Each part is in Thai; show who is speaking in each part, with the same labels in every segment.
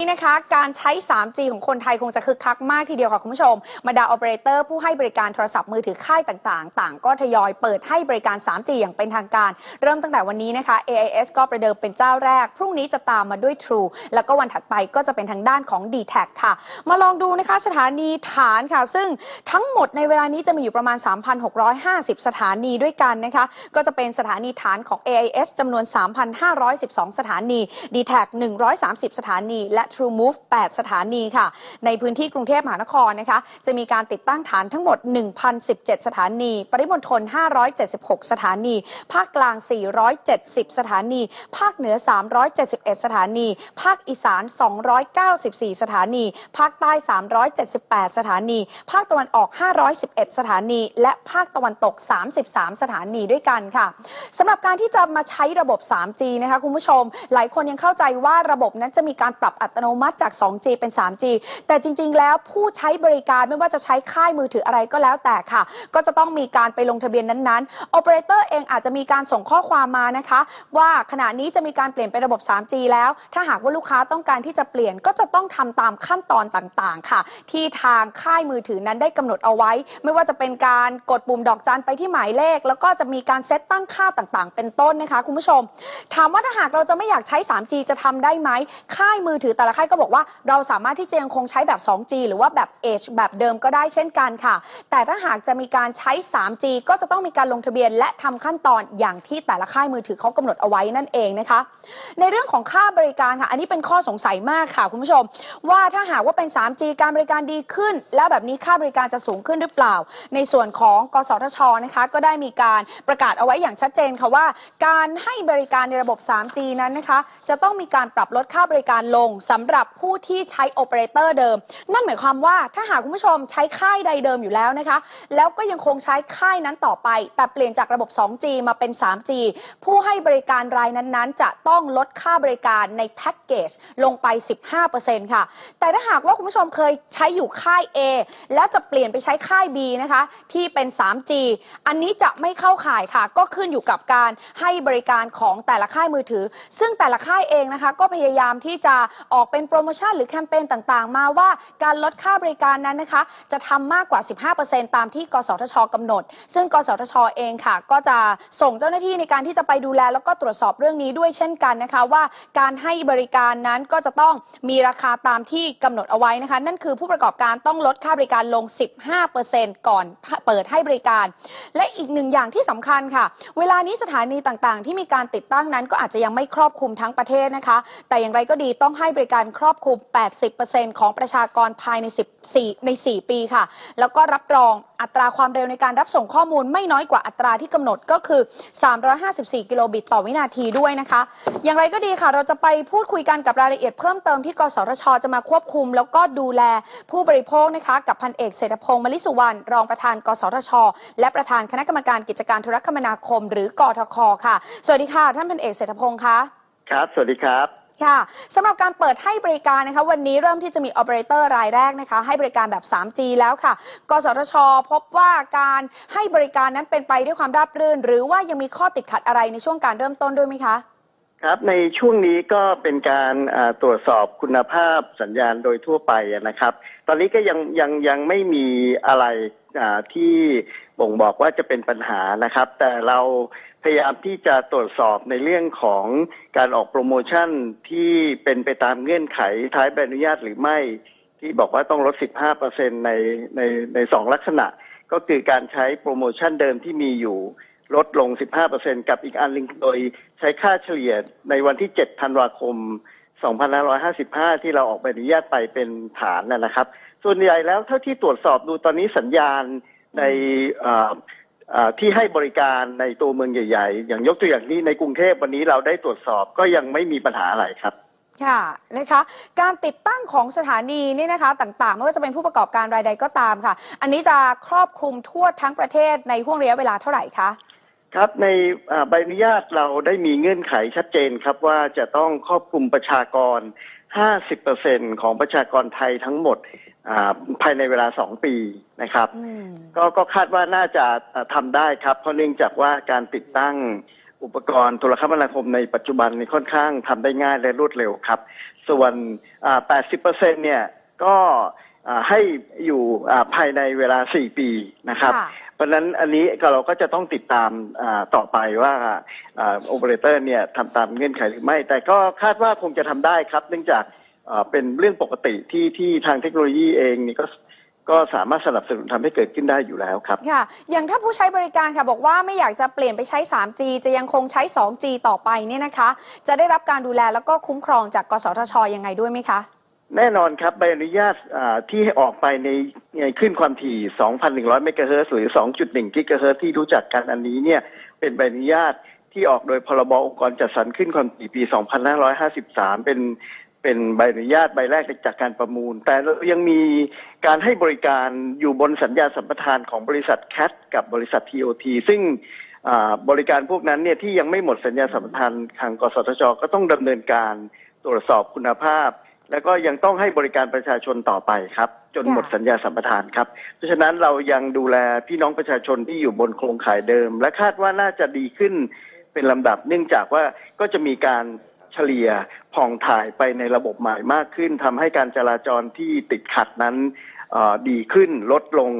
Speaker 1: นี่นะคะการใช้ 3G ของคนไทยคงจะคึกคักมากทีเดียวค่ะคุณผู้ชมบรรดา o อเปอเรเตอร์ผู้ให้บริการโทรศัพท์มือถือค่ายต่างๆ ต่างก็ทยอยเปิดให้บริการ 3G อย่างเป็นทางการ เริ่มตั้งแต่วันนี้นะคะ AIS ก็ประเดิมเป็นเจ้าแรก พรุ่งนี้จะตามมาด้วย True แล้วก็วันถัดไปก็จะเป็นทางด้านของ d t แทค่ะ มาลองดูนะคะสถานีฐานค่ะ ซึ่งทั้งหมดในเวลานี้จะมีอยู่ประมาณ 3,650 สถานีด้วยกันนะคะก็จะเป็นสถานีฐานของ AIS จำนวน 3,512 สถานี d t แท130 สถานีและ True Move 8 สถานีค่ะ ในพื้นที่กรุงเทพมหานครนะคะ จะมีการติดตั้งฐานทั้งหมด 1,017 สถานี ปริมณฑล 576 สถานี ภาคกลาง 470 สถานี ภาคเหนือ 371 สถานี ภาคอีสาน 294 สถานี ภาคใต้ 378 สถานี ภาคตะวันออก 511 สถานี และภาคตะวันตก 33 สถานีด้วยกันค่ะสำหรับการที่จะมาใช้ระบบ 3G นะคะคุณผู้ชม หลายคนยังเข้าใจว่าระบบนั้นจะมีการปรับอัตโนมัติจาก 2G เป็น 3G แต่จริง ๆ แล้วผู้ใช้บริการไม่ว่าจะใช้ค่ายมือถืออะไรก็แล้วแต่ค่ะ ก็จะต้องมีการไปลงทะเบียนนั้นๆโอเปอเรเตอร์เองอาจจะมีการส่งข้อความมานะคะ ว่าขณะนี้จะมีการเปลี่ยนเป็นระบบ 3G แล้ว ถ้าหากว่าลูกค้าต้องการที่จะเปลี่ยนก็จะต้องทำตามขั้นตอนต่างๆ ค่ะ ที่ทางค่ายมือถือนั้นได้กำหนดเอาไว้ ไม่ว่าจะเป็นการกดปุ่มดอกจันไปที่หมายเลข แล้วก็จะมีการเซตตั้งค่าต่างๆ เป็นต้นนะคะคุณผู้ชม ถามว่าถ้าหากเราจะไม่อยากใช้ 3G จะทำได้ไหมค่ายมือถือแต่ละค่ายก็บอกว่าเราสามารถที่จะยังคงใช้แบบ 2G หรือว่าแบบ Edge แบบเดิมก็ได้เช่นกันค่ะ แต่ถ้าหากจะมีการใช้ 3G ก็จะต้องมีการลงทะเบียน และทำขั้นตอนอย่างที่แต่ละค่ายมือถือเขากำหนดเอาไว้นั่นเองนะคะ ในเรื่องของค่าบริการค่ะ อันนี้เป็นข้อสงสัยมากค่ะคุณผู้ชม ว่าถ้าหากว่าเป็น 3G การบริการดีขึ้น แล้วแบบนี้ค่าบริการจะสูงขึ้นหรือเปล่า ในส่วนของกสทชนะคะก็ได้มีการประกาศเอาไว้อย่างชัดเจนค่ะว่า การให้บริการในระบบ 3G นั้นนะคะ จะต้องมีการปรับลดค่าบริการลงสำหรับผู้ที่ใช้โอเปอเรเตอร์เดิม นั่นหมายความว่าถ้าหากคุณผู้ชมใช้ค่ายใดเดิมอยู่แล้วนะคะ แล้วก็ยังคงใช้ค่ายนั้นต่อไป แต่เปลี่ยนจากระบบ 2G มาเป็น 3G ผู้ให้บริการรายนั้นๆ จะต้องลดค่าบริการในแพ็กเกจลงไป 15%ค่ะ แต่ถ้าหากว่าคุณผู้ชมเคยใช้อยู่ค่าย A แล้วจะเปลี่ยนไปใช้ค่าย B นะคะ ที่เป็น 3G อันนี้จะไม่เข้าข่ายค่ะ ก็ขึ้นอยู่กับการให้บริการของแต่ละค่ายมือถือ ซึ่งแต่ละค่ายเองนะคะ ก็พยายามที่จะออกเป็นโปรโมชั่นหรือแคมเปญต่างๆ มาว่าการลดค่าบริการนั้นนะคะ จะทำมากกว่า 15%ตามที่ กสทชกำหนด ซึ่ง กสทชเองค่ะ ก็จะส่งเจ้าหน้าที่ในการที่จะไปดูแล แล้วก็ตรวจสอบเรื่องนี้ด้วยเช่นกันนะคะ ว่าการให้บริการนั้นก็จะต้องมีราคาตามที่กำหนดเอาไว้นะคะ นั่นคือผู้ประกอบการต้องลดค่าบริการลง 15%ก่อนเปิดให้บริการ และอีกหนึ่งอย่างที่สำคัญค่ะ เวลานี้สถานีต่างๆ ที่มีการติดตั้งนั้นก็อาจจะยังไม่ครอบคลุมทั้งประเทศนะคะ แต่อย่างไรก็ดีต้องให้บริการครอบคลุม 80%ของประชากรภายใน 14 ใน 4 ปีค่ะ แล้วก็รับรองอัตราความเร็วในการรับส่งข้อมูลไม่น้อยกว่าอัตราที่กำหนดก็คือ 354 กิโลบิตต่อวินาทีด้วยนะคะ อย่างไรก็ดีค่ะ เราจะไปพูดคุยกันกับรายละเอียดเพิ่มเติมที่กสทช จะมาควบคุม แล้วก็ดูแลผู้บริโภคนะคะกับพันเอกเศรษฐพงศ์มลิสุวรรณรองประธาน กสทช และประธานคณะกรรมการกิจการโทรคมนาคม หรือกทคค่ะ สวัสดีค่ะ ท่านพันเอกเศรษฐพงศ์คะ
Speaker 2: ครับ สวัสดีครับ
Speaker 1: ค่ะสำหรับการเปิดให้บริการนะคะวันนี้เริ่มที่จะมี o อ e r a t o r รายแรกนะคะ ให้บริการแบบ 3G แล้วค่ะ กสทช พบว่าการให้บริการนั้นเป็นไปด้วยความราบรื่น หรือว่ายังมีข้อติดขัดอะไรในช่วงการเริ่มต้นด้วยไหมคะ
Speaker 2: ครับ ในช่วงนี้ก็เป็นการอ่าตรวจสอบคุณภาพสัญญาณโดยทั่วไปนะครับ ตอนนี้ก็ยังยังยังไม่มีอะไรอ่าที่บ่งบอกว่าจะเป็นปัญหานะครับ แต่เรา พยายามที่จะตรวจสอบในเรื่องของการออกโปรโมชั่นที่เป็นไปตามเงื่อนไขท้ายใบอนุญาตหรือไม่ ที่บอกว่าต้องลด 15%ในในในสองลักษณะ ก็คือการใช้โปรโมชั่นเดิมที่มีอยู่ลดลง 15%กับอีกอันหนึงโดยใช้ค่าเฉลี่ยในวันที่ 7 ธันวาคม 2555 ที่เราออกใบอนุญาตไปเป็นฐานนะนะครับ ส่วนใหญ่แล้วเท่าที่ตรวจสอบดูตอนนี้สัญญาณในอ่ ที่ให้บริการในตัวเมืองใหญ่ ๆ อย่างยกตัวอย่างนี้ในกรุงเทพวันนี้เราได้ตรวจสอบก็ยังไม่มีปัญหาอะไรครับ
Speaker 1: ค่ะนะคะการติดตั้งของสถานีนี่นะคะต่างๆ ไม่ว่าจะเป็นผู้ประกอบการรายใดก็ตามค่ะ อันนี้จะครอบคลุมทั่วทั้งประเทศในห่วงระยะเวลาเท่าไหร่คะ
Speaker 2: ครับในอ่าใบอนุญาตเราได้มีเงื่อนไขชัดเจนครับว่าจะต้องครอบคลุมประชากร 50%ของประชากรไทยทั้งหมดอ่า ภายในเวลา2ปีนะครับ
Speaker 1: อืม
Speaker 2: ก็ก็คาดว่าน่าจะเอ่อทำได้ครับ เพราะเนื่องจากว่าการติดตั้งอุปกรณ์โทรคมนาคมในปัจจุบันนี้ค่อนข้างทำได้ง่ายและรวดเร็วครับ ส่วนอ่า80เปอร์เซ็นเนี่ยก็อ่าให้อยู่อ่าภายในเวลา 4 ปีนะครับ
Speaker 1: ค่ะ
Speaker 2: เพราะฉะนั้นอันนี้ก็เราก็จะต้องติดตามอ่าต่อไปว่าโอเปอเรเตอร์เนี่ยทำตามเงื่อนไขหรือไม่ แต่ก็คาดว่าคงจะทำได้ครับ เนื่องจากอ่า เป็นเรื่องปกติที่ที่ทางเทคโนโลยีเองนี่ก็ก็สามารถสนับสนุนทำให้เกิดขึ้นได้อยู่แล้วครับ
Speaker 1: ค่ะ อย่างถ้าผู้ใช้บริการค่ะบอกว่าไม่อยากจะเปลี่ยนไปใช้ 3G จะยังคงใช้ 2G ต่อไปเนี่ยนะคะ จะได้รับการดูแลแล้วก็คุ้มครองจากกสทชยังไงด้วยไหมคะ
Speaker 2: แน่นอนครับใบอนุญาตอ่าที่ออกไปในในขึ้นความถี่ 2,100 เมกะเฮิรตซ์หรือ 2.1 กิกะเฮิรตซ์ที่รู้จักกันอันนี้เนี่ยเป็นใบอนุญาตที่ออกโดยพรบองค์กรจัดสรรขึ้นความถี่ปี 2553 เป็น เป็นใบอนุญาตใบแรกจากการประมูล แต่ยังมีการให้บริการอยู่บนสัญญาสัมปทานของบริษัทแคทกับบริษัท TOT ซึ่งบริการพวกนั้นเนี่ยที่ยังไม่หมดสัญญาสัมปทานทางกสทช ก็ต้องดำเนินการตรวจสอบคุณภาพ แล้วก็ยังต้องให้บริการประชาชนต่อไปครับ จนหมดสัญญาสัมปทานครับ เพราะฉะนั้นเรายังดูแลพี่น้องประชาชนที่อยู่บนโครงข่ายเดิม และคาดว่าน่าจะดีขึ้นเป็นลำดับเนื่องจากว่าก็จะมีการ เฉลี่ยผ่องถ่ายไปในระบบใหม่มากขึ้นทำให้การจราจรที่ติดขัดนั้นดีขึ้นลดลง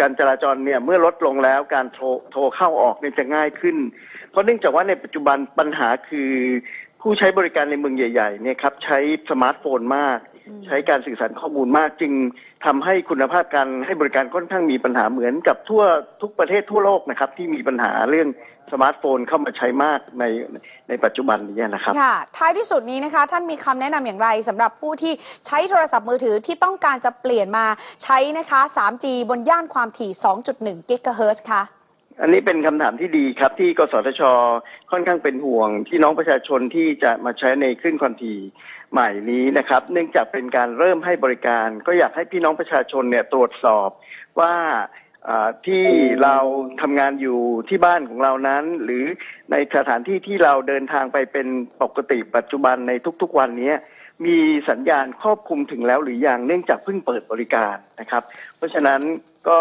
Speaker 2: การจราจรเนี่ยเมื่อลดลงแล้วการโทรโทรเข้าออกเนี่ยจะง่ายขึ้น เพราะเนื่องจากว่าในปัจจุบันปัญหาคือ ผู้ใช้บริการในเมืองใหญ่ๆเนี่ยครับใช้สมาร์ทโฟนมาก ใช้การสื่อสารข้อมูลมาก จึงทำให้คุณภาพการให้บริการค่อนข้างมีปัญหาเหมือนกับทั่วทุกประเทศทั่วโลกนะครับ ที่มีปัญหาเรื่องสมาร์ทโฟนเข้ามาใช้มากในในปัจจุบันนี้นะครับ
Speaker 1: ค่ะท้ายที่สุดนี้นะคะ ท่านมีคำแนะนำอย่างไรสำหรับผู้ที่ใช้โทรศัพท์มือถือที่ต้องการจะเปลี่ยนมาใช้นะคะ 3G บนย่านความถี่ 2.1 กิกะเฮิรตซ์คะ
Speaker 2: อันนี้เป็นคำถามที่ดีครับที่กสทช ค่อนข้างเป็นห่วงพี่น้องประชาชนที่จะมาใช้ในคลื่นความถี่ใหม่นี้นะครับ เนื่องจากเป็นการเริ่มให้บริการ ก็อยากให้พี่น้องประชาชนเนี่ยตรวจสอบว่าอ่าที่เราทำงานอยู่ที่บ้านของเรานั้น หรือในสถานที่ที่เราเดินทางไปเป็นปกติปัจจุบันในทุกๆวันนี้มีสัญญาณครอบคลุมถึงแล้วหรือยังเนื่องจากเพิ่งเปิดบริการนะครับ เพราะฉะนั้นก็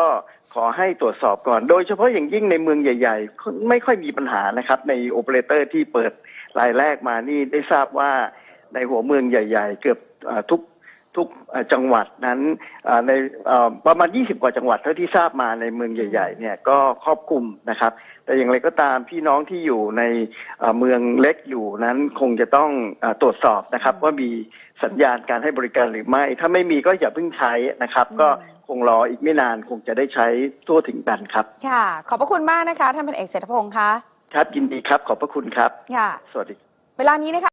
Speaker 2: ขอให้ตรวจสอบก่อน โดยเฉพาะอย่างยิ่งในเมืองใหญ่ ๆ ไม่ค่อยมีปัญหานะครับ ในโอเปอเรเตอร์ที่เปิดรายแรกมานี่ได้ทราบว่าในหัวเมืองใหญ่ ๆ เกือบทุก ทุกเอ่อจังหวัดนั้นเอ่อในเอ่อประมาณ 20 กว่าจังหวัดเท่าที่ทราบมาในเมืองใหญ่ๆเนี่ยก็ครอบคลุมนะครับ แต่อย่างไรก็ตามพี่น้องที่อยู่ในเอ่อเมืองเล็กอยู่นั้นคงจะต้องเออตรวจสอบนะครับ ว่ามีสัญญาณการให้บริการหรือไม่ ถ้าไม่มีก็อย่าเพิ่งใช้นะครับ
Speaker 1: อืม
Speaker 2: ก็คงรออีกไม่นานคงจะได้ใช้ทั่วถึงกันครับ
Speaker 1: ค่ะ ขอบพระคุณมากนะคะท่านพันเอกเศรษฐพงศ์คะ
Speaker 2: ครับยินดีครับขอบพระคุณครับ
Speaker 1: ค่ะ
Speaker 2: สวัสดี
Speaker 1: เวลานี้นะคะ